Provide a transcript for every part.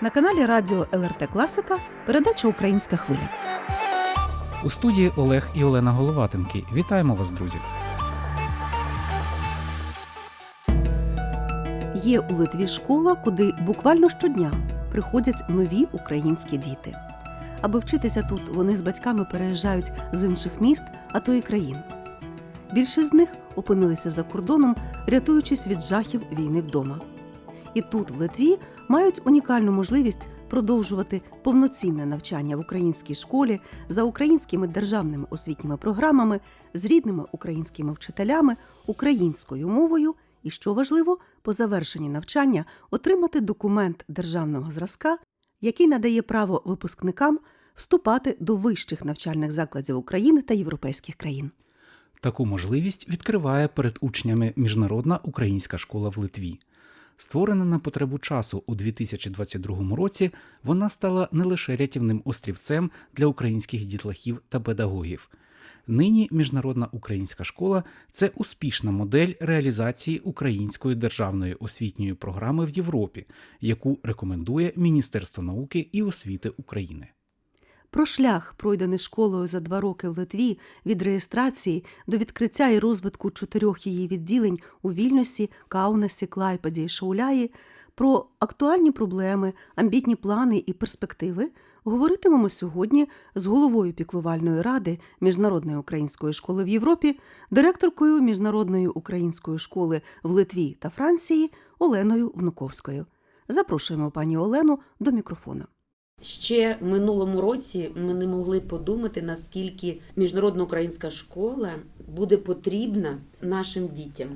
На каналі Радіо ЛРТ Класика передача Українська хвиля. У студії Олег і Олена Головатенки. Вітаємо вас, друзі! Є у Литві школа, куди буквально щодня приходять нові українські діти. Аби вчитися тут, вони з батьками переїжджають з інших міст, а то й країн. Більшість з них опинилися за кордоном, рятуючись від жахів війни вдома. І тут, в Литві, мають унікальну можливість продовжувати повноцінне навчання в українській школі за українськими державними освітніми програмами, з рідними українськими вчителями, українською мовою і, що важливо, по завершенні навчання отримати документ державного зразка, який надає право випускникам вступати до вищих навчальних закладів України та європейських країн. Таку можливість відкриває перед учнями Міжнародна українська школа в Литві. Створена на потребу часу у 2022 році, вона стала не лише рятівним острівцем для українських дітлахів та педагогів. Нині Міжнародна українська школа це успішна модель реалізації української державної освітньої програми в Європі, яку рекомендує Міністерство науки і освіти України. Про шлях, пройдений школою за два роки в Литві від реєстрації до відкриття і розвитку чотирьох її відділень у Вільнюсі, Каунасі, Клайпеді і Шауляї, про актуальні проблеми, амбітні плани і перспективи говоритимемо сьогодні з головою піклувальної ради Міжнародної української школи в Європі, директоркою Міжнародної української школи в Литві та Франції Оленою Внуковською. Запрошуємо пані Олену до мікрофона. Ще минулому році ми не могли подумати, наскільки міжнародна українська школа буде потрібна нашим дітям.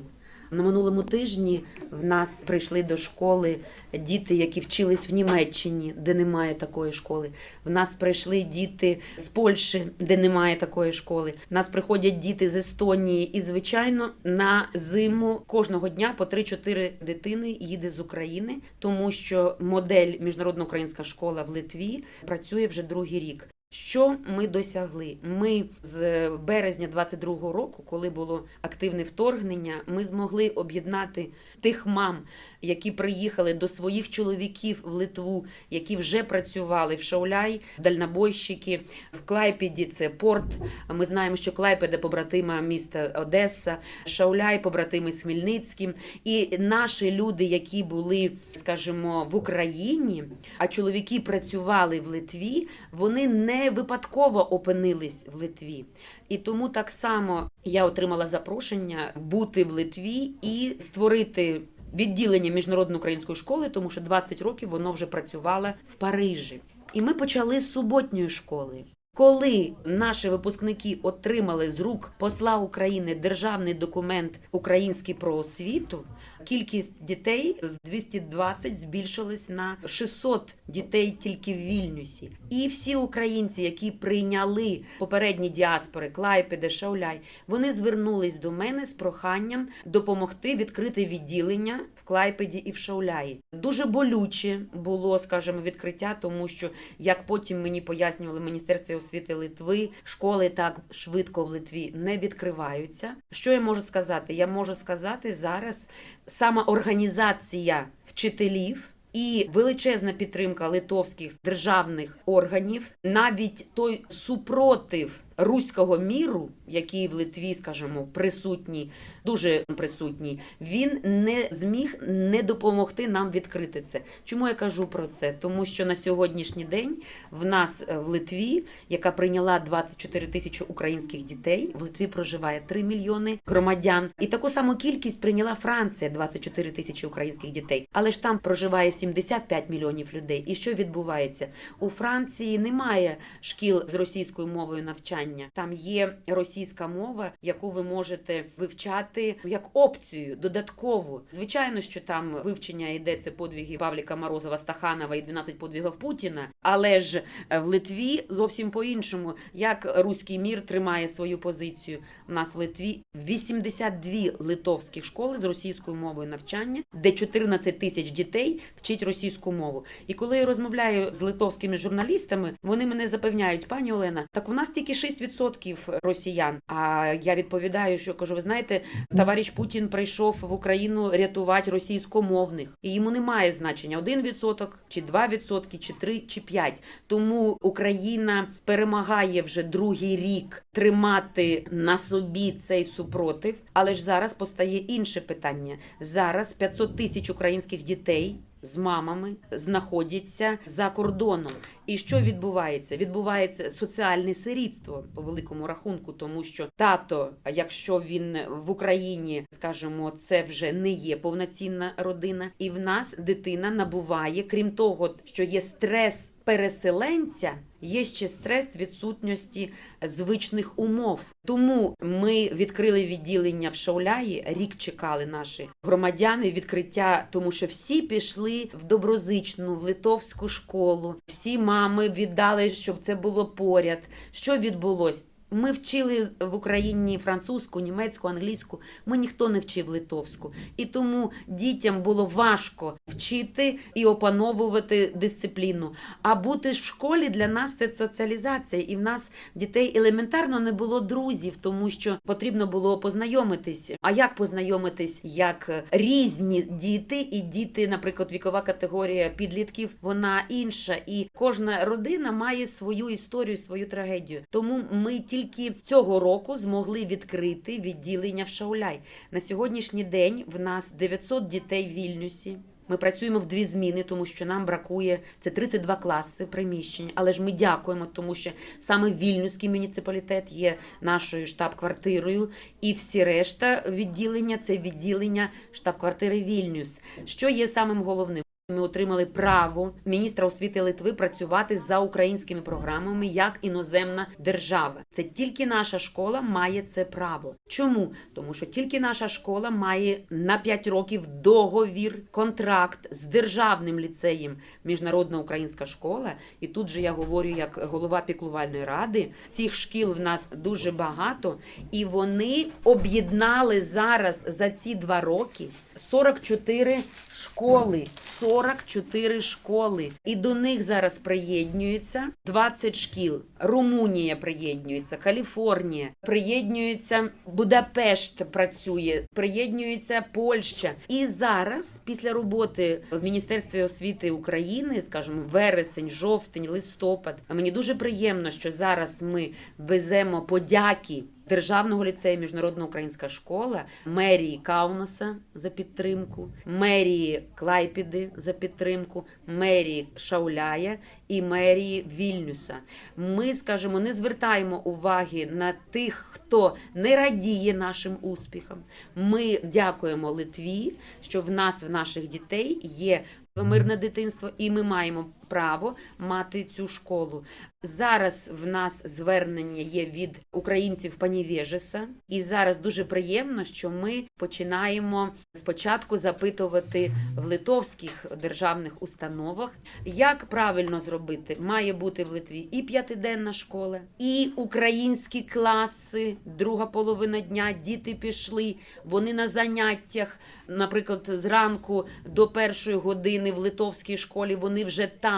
На минулому тижні в нас прийшли до школи діти, які вчились в Німеччині, де немає такої школи. В нас прийшли діти з Польщі, де немає такої школи. В нас приходять діти з Естонії, і звичайно, на зиму кожного дня по 3-4 дитини їде з України, тому що модель міжнародна українська школа в Литві працює вже другий рік. Що ми досягли? Ми з березня 22-го року, коли було активне вторгнення, ми змогли об'єднати тих мам, які приїхали до своїх чоловіків в Литву, які вже працювали в Шауляй, дальнобойщики, в Клайпеді це порт. Ми знаємо, що Клайпеда побратима міста Одеса, Шауляй побратими Хмельницьким. І наші люди, які були, скажімо, в Україні, а чоловіки працювали в Литві, вони не випадково опинились в Литві. І тому так само я отримала запрошення бути в Литві і створити відділення міжнародної української школи, тому що 20 років воно вже працювало в Парижі. І ми почали з суботньої школи. Коли наші випускники отримали з рук посла України державний документ український про освіту, кількість дітей з 220 збільшилась на 600 дітей тільки в Вільнюсі. І всі українці, які прийняли попередні діаспори Клайпеде, Шауляй, вони звернулись до мене з проханням допомогти відкрити відділення в Клайпеді і в Шауляї. Дуже болюче було, скажімо, відкриття, тому що як потім мені пояснювали в Міністерстві освіти Литви, школи так швидко в Литві не відкриваються. Що я можу сказати? Я можу сказати зараз сама організація вчителів. І величезна підтримка литовських державних органів, навіть той супротив руського міру, який в Литві, скажімо, присутній, дуже присутній, він не зміг не допомогти нам відкрити це. Чому я кажу про це? Тому що на сьогоднішній день в нас е, в Литві, яка прийняла 24 тисячі українських дітей, в Литві проживає 3 мільйони громадян, і таку саму кількість прийняла Франція 24 тисячі українських дітей. Але ж там проживає 75 мільйонів людей. І що відбувається у Франції? Немає шкіл з російською мовою навчання. Там є російська мова, яку ви можете вивчати як опцію додаткову. Звичайно, що там вивчення йде це подвиги Павліка Морозова Стаханова і 12 подвигів Путіна. Але ж е, в Литві зовсім по-іншому, як руський мір тримає свою позицію. У нас в Литві 82 литовських школи з російською мовою навчання, де 14 тисяч дітей вчить російську мову. І коли я розмовляю з литовськими журналістами, вони мене запевняють, пані Олена, так у нас тільки 6 6% росіян. А я відповідаю, що кажу: ви знаєте, товариш Путін прийшов в Україну рятувати російськомовних, і йому немає значення 1% чи 2%, чи 3, чи 5. Тому Україна перемагає вже другий рік тримати на собі цей супротив. Але ж зараз постає інше питання. Зараз 500 тисяч українських дітей. З мамами знаходяться за кордоном, і що відбувається? Відбувається соціальне сирітство по великому рахунку, тому що тато, якщо він в Україні, скажімо, це вже не є повноцінна родина, і в нас дитина набуває, крім того, що є стрес переселенця. Є ще стрес відсутності звичних умов. Тому ми відкрили відділення в Шауляї. Рік чекали наші громадяни відкриття, тому що всі пішли в доброзичну, в литовську школу. Всі мами віддали, щоб це було поряд. Що відбулось? Ми вчили в Україні французьку, німецьку, англійську. Ми ніхто не вчив литовську, і тому дітям було важко вчити і опановувати дисципліну. А бути в школі для нас це соціалізація, і в нас дітей елементарно не було друзів, тому що потрібно було познайомитись. А як познайомитись, як різні діти, і діти, наприклад, вікова категорія підлітків, вона інша, і кожна родина має свою історію, свою трагедію. Тому ми тільки цього року змогли відкрити відділення в Шауляй. На сьогоднішній день в нас 900 дітей в Вільнюсі. Ми працюємо в дві зміни, тому що нам бракує це 32 класи приміщень. Але ж ми дякуємо, тому що саме Вільнюський муніципалітет є нашою штаб-квартирою, і всі решта відділення це відділення штаб-квартири Вільнюс. Що є самим головним? Ми отримали право міністра освіти Литви працювати за українськими програмами як іноземна держава. Це тільки наша школа має це право. Чому? Тому що тільки наша школа має на 5 років договір, контракт з державним ліцеєм Міжнародна українська школа. І тут же я говорю як голова піклувальної ради. Цих шкіл в нас дуже багато, і вони об'єднали зараз за ці два роки 44 школи. 44 школи, і до них зараз приєднується 20 шкіл. Румунія приєднується, Каліфорнія приєднується, Будапешт працює, приєднується Польща. І зараз, після роботи в Міністерстві освіти України, скажімо, вересень, жовтень, листопад, мені дуже приємно, що зараз ми веземо подяки. Державного ліцею Міжнародна українська школа, мерії Каунаса за підтримку, мерії Клайпіди за підтримку, мерії Шауляя і мерії Вільнюса. Ми, скажімо, не звертаємо уваги на тих, хто не радіє нашим успіхам. Ми дякуємо Литві, що в нас, в наших дітей, є мирне дитинство, і ми маємо право мати цю школу. Зараз в нас звернення є від українців Панівєжеса, і зараз дуже приємно, що ми починаємо спочатку запитувати в литовських державних установах, як правильно зробити. Має бути в Литві і п'ятиденна школа, і українські класи, друга половина дня. Діти пішли, вони на заняттях, наприклад, зранку до першої години в литовській школі. Вони вже там,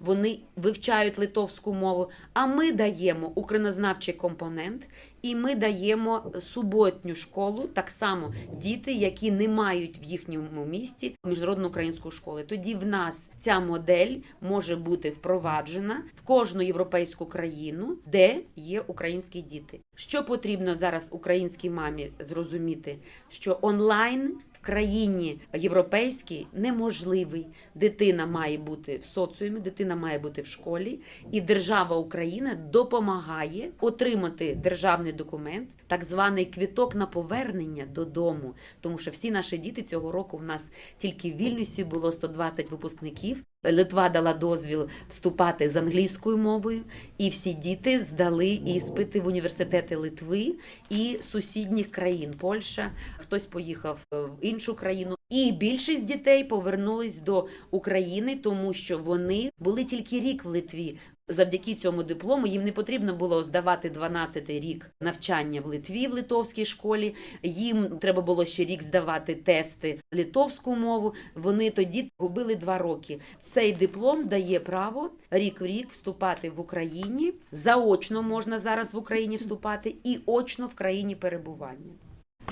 вони вивчають литовську мову. А ми даємо українознавчий компонент, і ми даємо суботню школу, так само діти, які не мають в їхньому місті міжнародну українську школу. Тоді в нас ця модель може бути впроваджена в кожну європейську країну, де є українські діти. Що потрібно зараз українській мамі зрозуміти, що онлайн в країні європейській неможливий. Дитина має бути в соціумі, дитина має бути в школі, і держава Україна допомагає отримати державний документ, так званий квіток на повернення додому. Тому що всі наші діти цього року в нас тільки в Вільнюсі було 120 випускників. Литва дала дозвіл вступати з англійською мовою, і всі діти здали іспити в університети Литви і сусідніх країн. Польща, хтось поїхав е, в іншу країну. І більшість дітей повернулись до України, тому що вони були тільки рік в Литві. Завдяки цьому диплому їм не потрібно було здавати 12-й рік навчання в Литві в литовській школі. Їм треба було ще рік здавати тести литовську мову. Вони тоді губили два роки. Цей диплом дає право рік в рік вступати в Україні. Заочно можна зараз в Україні вступати і очно в країні перебування.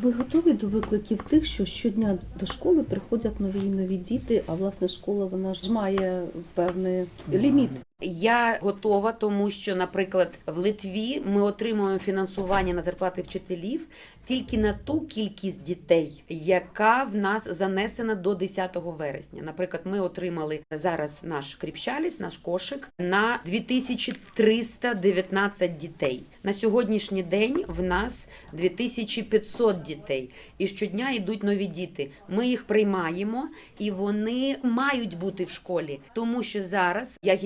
Ви готові до викликів тих, що щодня до школи приходять нові і нові діти, а власне школа вона ж має певний ліміт. Я готова, тому що, наприклад, в Литві ми отримуємо фінансування на зарплати вчителів тільки на ту кількість дітей, яка в нас занесена до 10 вересня. Наприклад, ми отримали зараз наш кріпчаліс, наш кошик на 2319 дітей. На сьогоднішній день в нас 2500 дітей, і щодня йдуть нові діти. Ми їх приймаємо, і вони мають бути в школі, тому що зараз я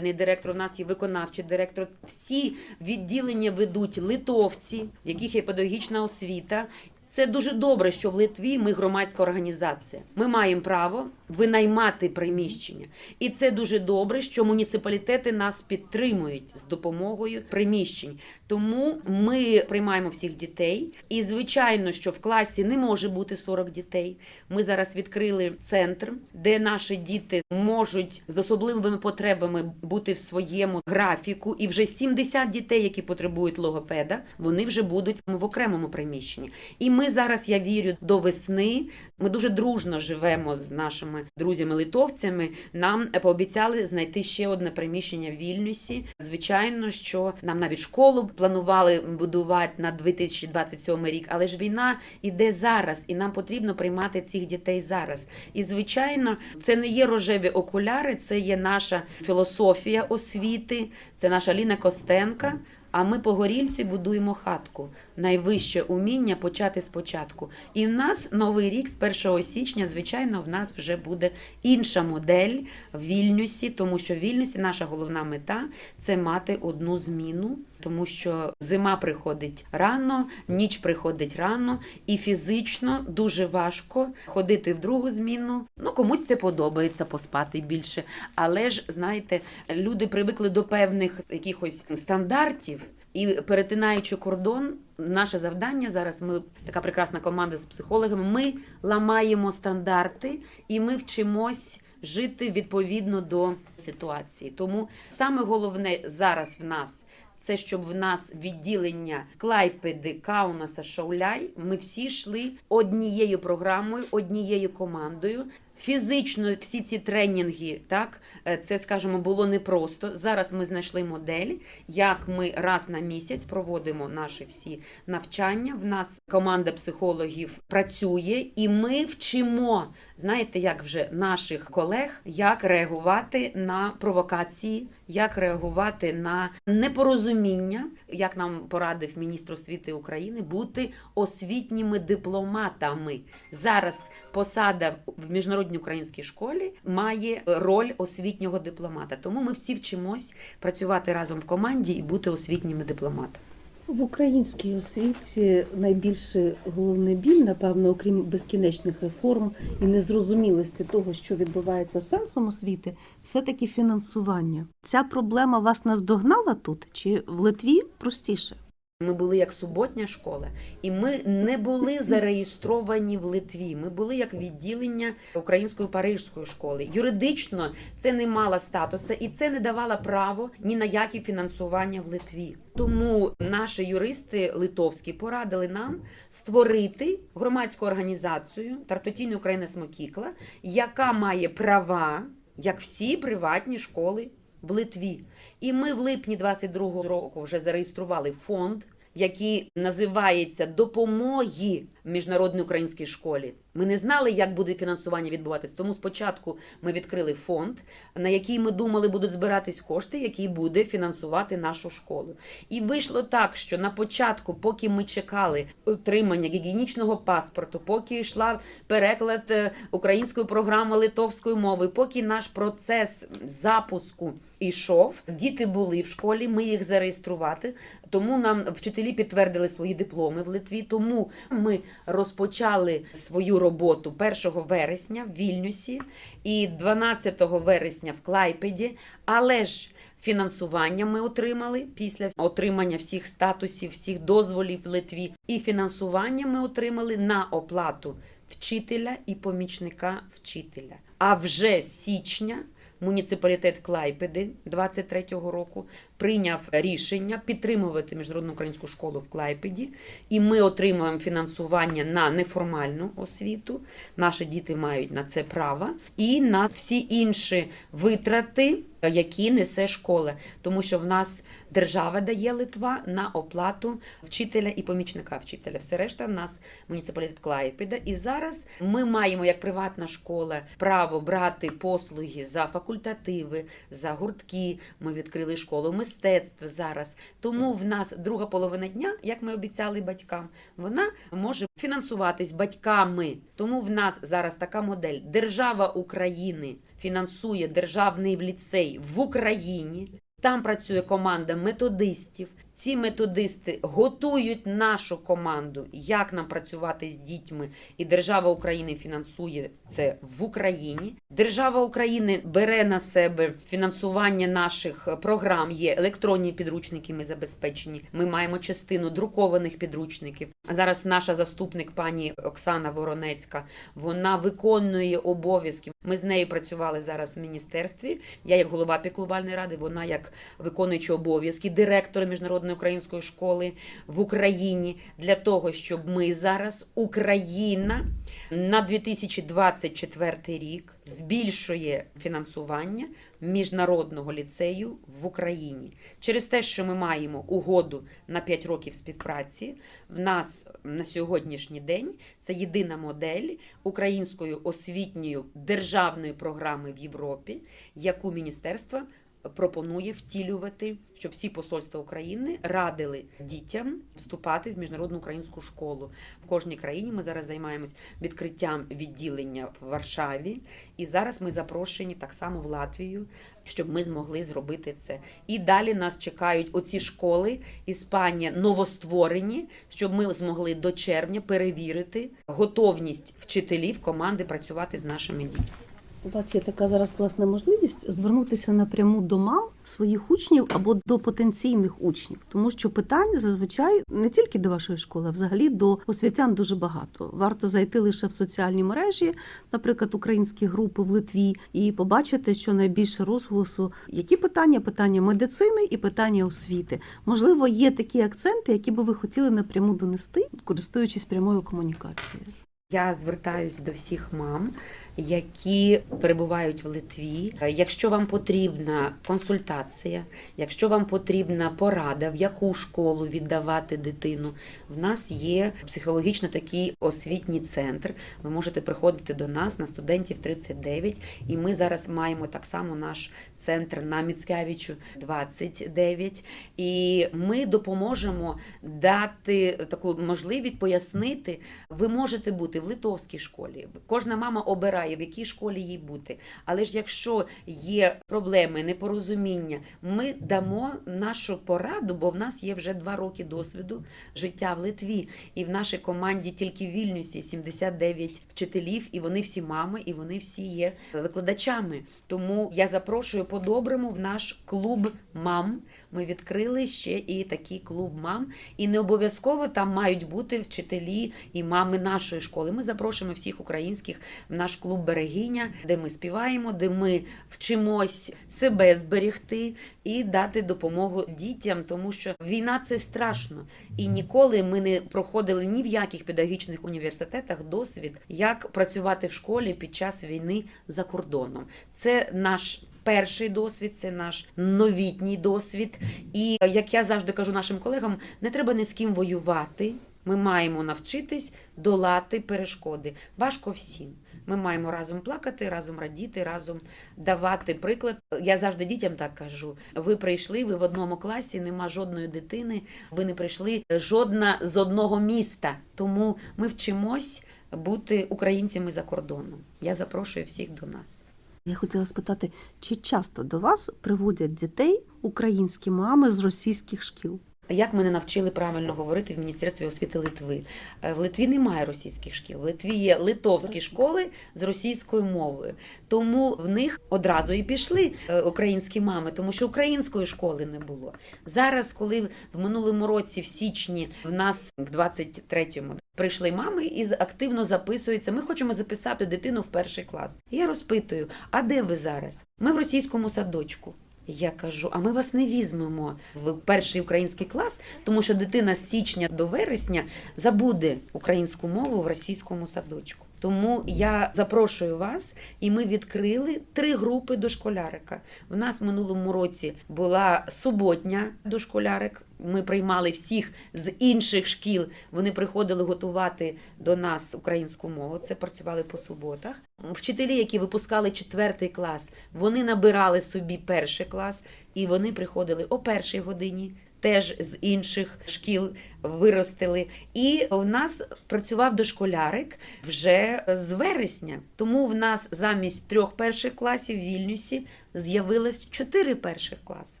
генеральний директор. У нас є виконавчий директор. Всі відділення ведуть литовці, в яких є педагогічна освіта. Це дуже добре, що в Литві ми громадська організація. Ми маємо право винаймати приміщення, і це дуже добре, що муніципалітети нас підтримують з допомогою приміщень. Тому ми приймаємо всіх дітей. І звичайно, що в класі не може бути 40 дітей. Ми зараз відкрили центр, де наші діти можуть з особливими потребами бути в своєму графіку. І вже 70 дітей, які потребують логопеда, вони вже будуть в окремому приміщенні. І ми зараз, я вірю, до весни. Ми дуже дружно живемо з нашими друзями-литовцями. Нам пообіцяли знайти ще одне приміщення в Вільнюсі. Звичайно, що нам навіть школу планували будувати на 2027 рік, але ж війна іде зараз, і нам потрібно приймати цих дітей зараз. І звичайно, це не є рожеві окуляри, це є наша філософія освіти, це наша Ліна Костенка. А ми по горільці будуємо хатку. Найвище уміння почати спочатку. І в нас новий рік з 1 січня, звичайно, в нас вже буде інша модель в Вільнюсі, тому що в Вільнюсі наша головна мета це мати одну зміну, тому що зима приходить рано, ніч приходить рано, і фізично дуже важко ходити в другу зміну. Ну комусь це подобається поспати більше. Але ж знаєте, люди привикли до певних якихось стандартів. І перетинаючи кордон, наше завдання зараз. Ми така прекрасна команда з психологами. Ми ламаємо стандарти і ми вчимось жити відповідно до ситуації. Тому саме головне зараз в нас. Це щоб в нас відділення Клайпеди, Каунаса, Шауляй. Ми всі йшли однією програмою, однією командою. Фізично всі ці тренінги, так е, це скажімо, було непросто. Зараз ми знайшли модель, як ми раз на місяць проводимо наші всі навчання. В нас команда психологів працює, і ми вчимо, знаєте, як вже наших колег, як реагувати на провокації, як реагувати на непорозуміння, як нам порадив міністр освіти України, бути освітніми дипломатами. Зараз посада в міжнародній українській школі має роль освітнього дипломата. Тому ми всі вчимось працювати разом в команді і бути освітніми дипломатами. В українській освіті найбільше головний біль, напевно, окрім безкінечних реформ і незрозумілості того, що відбувається сенсом освіти, все-таки фінансування. Ця проблема вас наздогнала тут чи в Литві простіше? Ми були як суботня школа, і ми не були зареєстровані в Литві. Ми були як відділення української парижської школи. Юридично це не мало статусу і це не давало право ні на які фінансування в Литві. Тому наші юристи литовські порадили нам створити громадську організацію Тартотільна Україна Смокікла, яка має права, як всі приватні школи в Литві. І ми в липні 22-го року вже зареєстрували фонд, який називається Допомоги міжнародній українській школі. Ми не знали, як буде фінансування відбуватись. Тому спочатку ми відкрили фонд, на який ми думали, будуть збиратись кошти, який буде фінансувати нашу школу. І вийшло так, що на початку, поки ми чекали отримання гігієнічного паспорту, поки йшла переклад е, української програми литовської мови, поки наш процес запуску ішов, діти були в школі, ми їх зареєструвати. Тому нам вчителі підтвердили свої дипломи в Литві. Тому ми розпочали свою роботу 1 вересня в Вільнюсі і 12 вересня в Клайпеді. Але ж Фінансування ми отримали після отримання всіх статусів, всіх дозволів в Литві. І фінансування ми отримали на оплату вчителя і помічника вчителя. А вже з січня муніципалітет Клайпеди 23-го року прийняв рішення підтримувати міжнародну українську школу в Клайпеді, і ми отримуємо фінансування на неформальну освіту. Наші діти мають на це право, і на всі інші витрати, які несе школа, тому що в нас держава дає Литва на оплату вчителя і помічника вчителя. Все решта в нас муніципалітет Клайпеда. І зараз ми маємо як приватна школа право брати послуги за факультативи, за гуртки. Ми відкрили школу мистецтв зараз. Тому в нас друга половина дня, як ми обіцяли батькам, вона може фінансуватись батьками. Тому в нас зараз така модель. Держава України фінансує державний ліцей в Україні. Там працює команда методистів. Ці методисти готують нашу команду, як нам працювати з дітьми, і держава України фінансує це в Україні. Держава України бере на себе фінансування наших програм. Є електронні підручники. Ми забезпечені. Ми маємо частину друкованих підручників. Зараз наша заступник пані Оксана Воронецька. Вона виконує обов'язки. Ми з нею працювали зараз в міністерстві. Я як голова піклувальної ради, вона як виконуючий обов'язки директора міжнародної української школи в Україні для того, щоб ми зараз Україна на 2024 рік збільшує фінансування міжнародного ліцею в Україні через те, що ми маємо угоду на 5 років співпраці. В нас на сьогоднішній день це єдина модель української освітньої державної програми в Європі, яку міністерство пропонує втілювати, щоб всі посольства України радили дітям вступати в міжнародну українську школу. В кожній країні ми зараз займаємось відкриттям відділення в Варшаві, і зараз ми запрошені так само в Латвію, щоб ми змогли зробити це. І далі нас чекають оці школи Іспанія новостворені, щоб ми змогли до червня перевірити готовність вчителів команди працювати з нашими дітьми. У вас є така зараз власне можливість звернутися напряму до мам своїх учнів або до потенційних учнів, тому що питань зазвичай не тільки до вашої школи, а взагалі до освітян дуже багато. Варто зайти лише в соціальні мережі, наприклад, українські групи в Литві, і побачити, що найбільше розголосу які питання питання медицини і питання освіти. Можливо, є такі акценти, які би ви хотіли напряму донести, користуючись прямою комунікацією. Я звертаюсь до всіх мам, які перебувають в Литві. Якщо вам потрібна консультація, якщо вам потрібна порада, в яку школу віддавати дитину, в нас є психологічно такий освітній центр. Ви можете приходити до нас на студентів 39, і ми зараз маємо так само наш центр на Міцкевичу 29. І ми допоможемо дати таку можливість пояснити, ви можете бути в литовській школі. Кожна мама обирає, в якій школі їй бути. Але ж якщо є проблеми, непорозуміння, ми дамо нашу пораду, бо в нас є вже два роки досвіду життя в Литві. І в нашій команді тільки в Вільнюсі 79 вчителів, і вони всі мами, і вони всі є викладачами. Тому я запрошую по-доброму в наш клуб мам. Ми відкрили ще і такий клуб мам. І не обов'язково там мають бути вчителі і мами нашої школи. Ми запрошуємо всіх українських в наш клуб Берегиня, де ми співаємо, де ми вчимось себе зберегти і дати допомогу дітям, тому що війна це страшно. І ніколи ми не проходили ні в яких педагогічних університетах досвід, як працювати в школі під час війни за кордоном. Це наш. Перший досвід це наш новітній досвід. І як я завжди кажу нашим колегам, не треба ні з ким воювати. Ми маємо навчитись долати перешкоди. Важко всім. Ми маємо разом плакати, разом радіти, разом давати приклад. Я завжди дітям так кажу: ви прийшли, ви в одному класі, нема жодної дитини, ви не прийшли жодна з одного міста. Тому ми вчимось бути українцями за кордоном. Я запрошую всіх до нас. Я хотіла спитати, чи часто до вас приводять дітей українські мами з російських шкіл? Як мене навчили правильно говорити в Міністерстві освіти Литви? Е, В Литві немає російських шкіл. В Литві є литовські школи з російською мовою. Тому в них одразу і пішли е, українські мами, тому що української школи не було. Зараз, коли в минулому році, в січні, в нас в 23-му прийшли мами і активно записуються. Ми хочемо записати дитину в перший клас. Я розпитую: а де ви зараз? Ми в російському садочку. Я кажу, а ми вас не візьмемо в перший український клас, тому що дитина з січня до вересня забуде українську мову в російському садочку. Тому я запрошую вас, і ми відкрили три групи дошколярика. В нас в минулому році була суботня дошколярик. Ми приймали всіх з інших шкіл. Вони приходили готувати до нас українську мову. Це працювали по суботах. Вчителі, які випускали четвертий клас, вони набирали собі перший клас, і вони приходили о першій годині. Теж з інших шкіл виростили. І в нас працював дошколярик вже з вересня. Тому в нас замість трьох перших класів в Вільнюсі з'явилось чотири перших класи.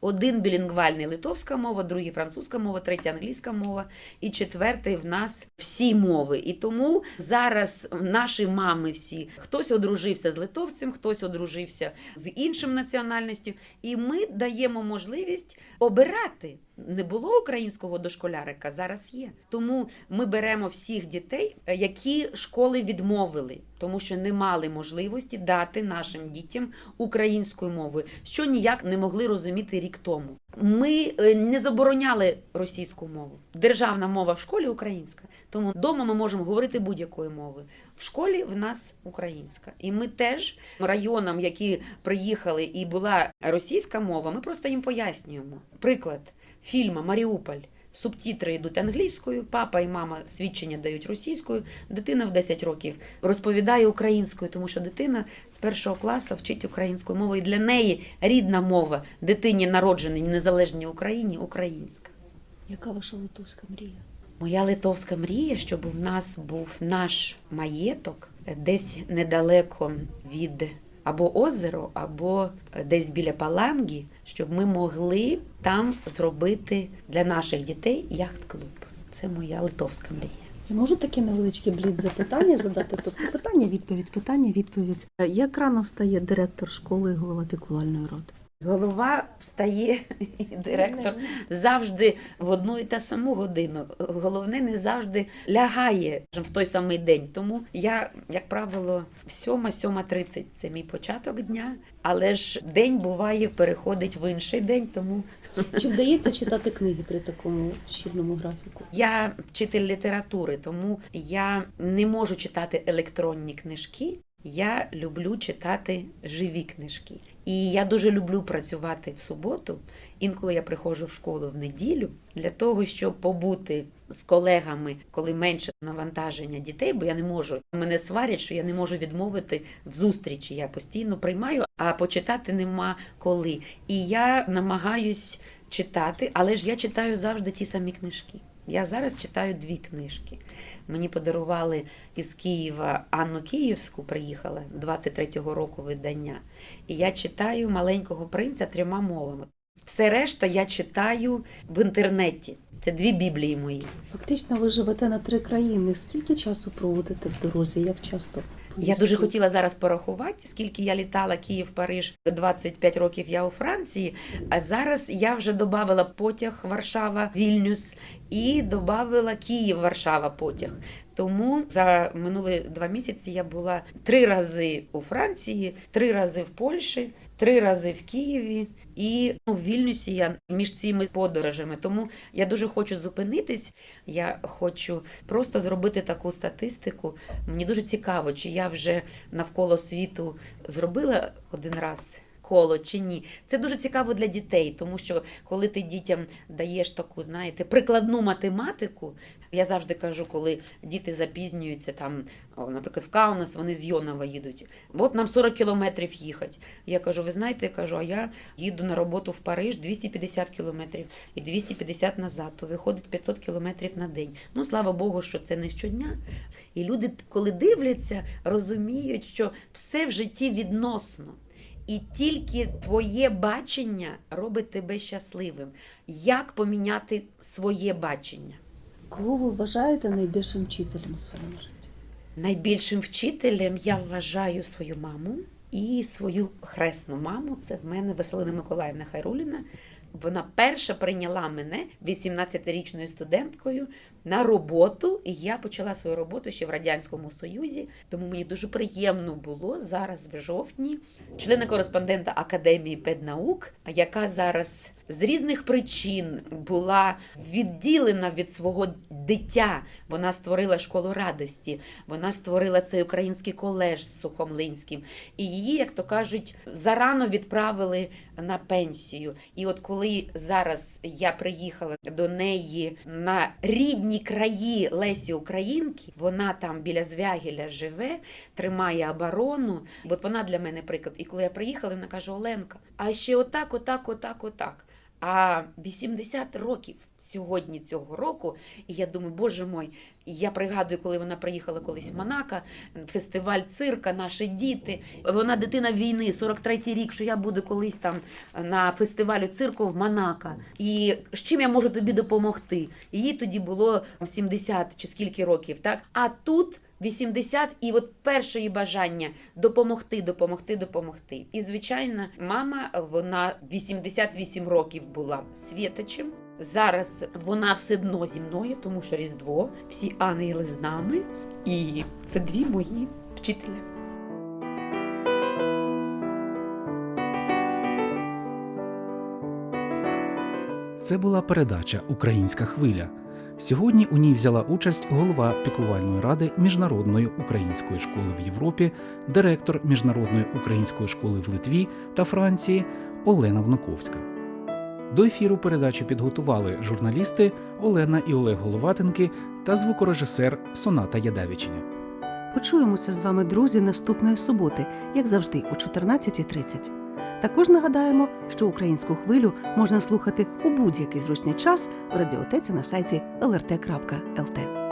Один білінгвальний литовська мова, другий французька мова, третя англійська мова, і четвертий в нас всі мови. І тому зараз наші мами всі хтось одружився з литовцем, хтось одружився з іншим національністю, і ми даємо можливість обирати. Не було українського дошколярика, зараз є. Тому ми беремо всіх дітей, е, які школи відмовили, тому що не мали можливості дати нашим дітям українською мовою, що ніяк не могли розуміти рік тому. Ми е, не забороняли російську мову. Державна мова в школі українська. Тому вдома ми можемо говорити будь-якою мовою. В школі в нас українська. І ми теж районам, які приїхали і була російська мова, ми просто їм пояснюємо. Приклад фільму Маріуполь. Субтітри йдуть англійською, папа і мама свідчення дають російською. Дитина в 10 років розповідає українською, тому що дитина з першого класу вчить українську мову, і для неї рідна мова дитині, народженій в незалежній Україні, українська. Яка ваша литовська мрія? Моя литовська мрія, щоб в нас був наш маєток десь недалеко від або озеро, або десь біля Паланги, щоб ми могли там зробити для наших дітей яхт-клуб. Це моя литовська мрія. Я можу таке невеличке блід запитання задати? Тобто Питання, відповідь, питання, відповідь. Як рано встає директор школи і голова піклувальної ради? Голова встає, і директор завжди в одну і та саму годину. Головне не завжди лягає в той самий день. Тому я, як правило, сьома, сьома тридцять це мій початок дня, але ж день буває, переходить в інший день, тому чи вдається читати книги при такому щільному графіку? я вчитель літератури, тому я не можу читати електронні книжки. Я люблю читати живі книжки. І я дуже люблю працювати в суботу. Інколи я приходжу в школу в неділю для того, щоб побути з колегами, коли менше навантаження дітей, бо я не можу. Мене сварять, що я не можу відмовити в зустрічі. Я постійно приймаю, а почитати нема коли. І я намагаюсь читати, але ж я читаю завжди ті самі книжки. Я зараз читаю дві книжки. Мені подарували із Києва Анну Київську, приїхала 23-го року видання. І я читаю маленького принця трьома мовами. Все решта я читаю в інтернеті. Це дві біблії мої. Фактично, ви живете на три країни. Скільки часу проводите в дорозі? Як часто? Я дуже хотіла зараз порахувати, скільки я літала Київ, Париж 25 років я у Франції. А зараз я вже додавала потяг Варшава, Вільнюс і додавала Київ, Варшава потяг. Тому за минулі два місяці я була три рази у Франції, три рази в Польщі, три рази в Києві. І ну, в Вільнюсі я між цими подорожами. Тому я дуже хочу зупинитись. Я хочу просто зробити таку статистику. Мені дуже цікаво, чи я вже навколо світу зробила один раз. Коло чи ні, це дуже цікаво для дітей, тому що коли ти дітям даєш таку, знаєте, прикладну математику, я завжди кажу, коли діти запізнюються там, наприклад, в Каунас, вони з Йонова їдуть. От нам 40 кілометрів їхати. Я кажу, ви знаєте, я кажу, а я їду на роботу в Париж 250 кілометрів і 250 назад, то виходить 500 кілометрів на день. Ну, слава Богу, що це не щодня. І люди, коли дивляться, розуміють, що все в житті відносно. І тільки твоє бачення робить тебе щасливим. Як поміняти своє бачення? Кого ви вважаєте найбільшим вчителем у своєму житті? Найбільшим вчителем я вважаю свою маму і свою хресну маму. Це в мене Василина Миколаївна Хайруліна. Вона перша прийняла мене 18-річною студенткою на роботу, і я почала свою роботу ще в Радянському Союзі. Тому мені дуже приємно було зараз в жовтні члена кореспондента Академії педнаук, яка зараз з різних причин була відділена від свого дитя. Вона створила школу радості, вона створила цей український колеж з Сухомлинським. І її, як то кажуть, зарано відправили на пенсію. І от коли зараз я приїхала до неї на рідні краї Лесі Українки, вона там біля Звягіля живе, тримає оборону. От вона для мене приклад. І коли я приїхала, вона каже: Оленка, а ще отак, отак, отак, отак. А 80 років сьогодні цього року, і я думаю, боже мой, я пригадую, коли вона приїхала колись в Монако, фестиваль цирка, наші діти. Вона дитина війни, 43-й рік, що я буду колись там на фестивалі цирку в Монако. І з чим я можу тобі допомогти? Їй тоді було 70 чи скільки років, так? А тут 80, і от перше її бажання допомогти, допомогти, допомогти. І звичайно, мама вона 88 років була світочем. Зараз вона все одно зі мною, тому що Різдво, всі ангели з нами, і це дві мої вчителі. Це була передача Українська хвиля. Сьогодні у ній взяла участь голова піклувальної ради Міжнародної української школи в Європі, директор Міжнародної української школи в Литві та Франції Олена Внуковська. До ефіру передачі підготували журналісти Олена і Олег Головатенки та звукорежисер Соната Ядавічення. Почуємося з вами, друзі, наступної суботи, як завжди, о 14.30. Також нагадаємо, що українську хвилю можна слухати у будь-який зручний час в радіотеці на сайті lrt.lt.